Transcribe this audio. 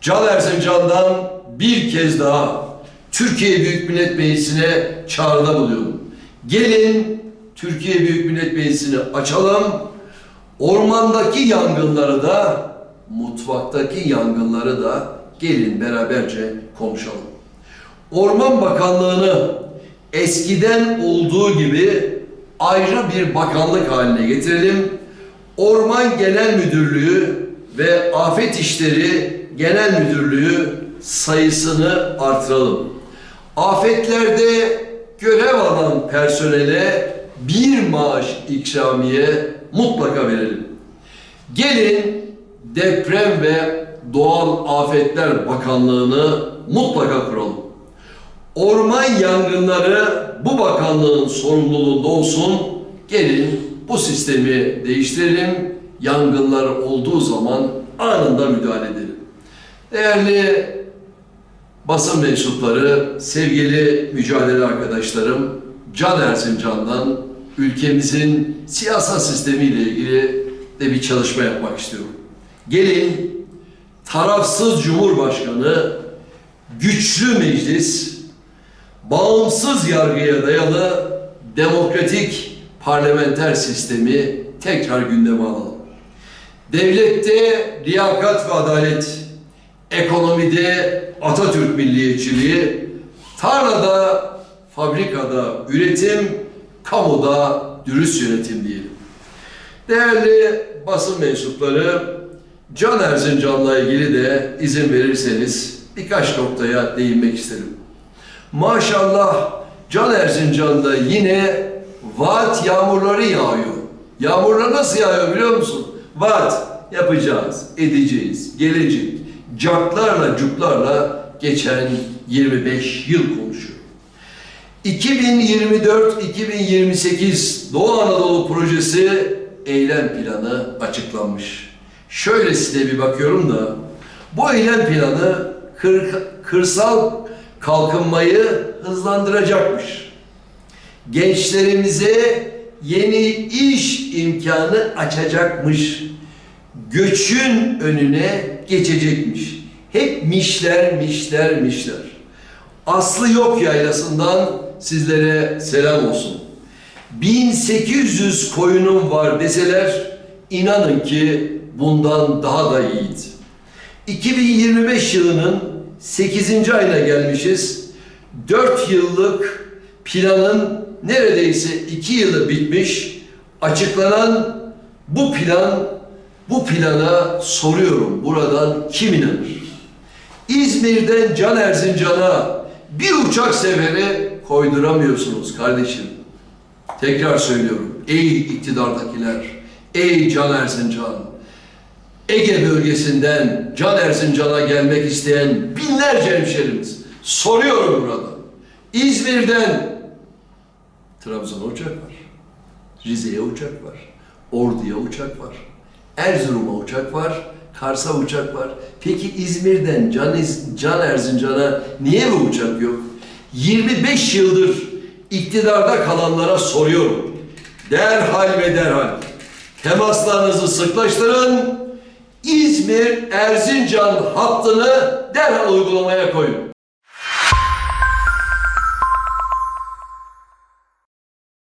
Can Erzincan'dan bir kez daha Türkiye Büyük Millet Meclisi'ne çağrıda buluyorum. Gelin Türkiye Büyük Millet Meclisi'ni açalım. Ormandaki yangınları da, mutfaktaki yangınları da gelin beraberce konuşalım. Orman Bakanlığı'nı eskiden olduğu gibi ayrı bir bakanlık haline getirelim. Orman Genel Müdürlüğü ve Afet İşleri Genel Müdürlüğü sayısını artıralım. Afetlerde görev alan personele bir maaş ikramiye mutlaka verelim. Gelin deprem ve doğal afetler bakanlığını mutlaka kuralım. Orman yangınları bu bakanlığın sorumluluğunda olsun. Gelin bu sistemi değiştirelim. Yangınlar olduğu zaman anında müdahale edelim. Değerli basın mensupları, sevgili mücadele arkadaşlarım, Can Erzincan'dan ülkemizin siyasal sistemiyle ilgili de bir çalışma yapmak istiyorum. Gelin tarafsız Cumhurbaşkanı, güçlü meclis, bağımsız yargıya dayalı demokratik parlamenter sistemi tekrar gündeme alalım. Devlette liyakat ve adalet, ekonomide Atatürk milliyetçiliği, tarlada, fabrikada üretim, kamuda dürüst yönetim diyelim. Değerli basın mensupları, Can Erzincan'la ilgili de izin verirseniz birkaç noktaya değinmek isterim. Maşallah Can Erzincan'da yine vaat yağmurları yağıyor. Yağmurlar nasıl yağıyor biliyor musun? Vaat yapacağız, edeceğiz, gelecek. Caklarla cuklarla geçen 25 yıl konuşuyor. 2024-2028 Doğu Anadolu Projesi eylem planı açıklanmış. Şöylesine bir bakıyorum da bu eylem planı kır, kırsal kalkınmayı hızlandıracakmış. Gençlerimize yeni iş imkanı açacakmış. Göçün önüne geçecekmiş. Hep mişler, mişler, mişler. Aslı yok yaylasından sizlere selam olsun. 1800 koyunum var deseler inanın ki bundan daha da iyiydi. 2025 yılının 8. ayına gelmişiz. 4 yıllık planın neredeyse 2 yılı bitmiş. Açıklanan bu plan, bu plana soruyorum buradan kim inanır? İzmir'den Can Erzincan'a bir uçak seferi koyduramıyorsunuz kardeşim. Tekrar söylüyorum. Ey iktidardakiler, ey Can Erzincan, Ege bölgesinden Can Erzincan'a gelmek isteyen binlerce hemşerimiz soruyorum burada. İzmir'den Trabzon'a uçak var. Rize'ye uçak var. Ordu'ya uçak var. Erzurum'a uçak var. Kars'a uçak var. Peki İzmir'den Can, Can Erzincan'a niye bu uçak yok? 25 yıldır iktidarda kalanlara soruyorum. Derhal ve derhal temaslarınızı sıklaştırın. İzmir Erzincan hattını derhal uygulamaya koyun.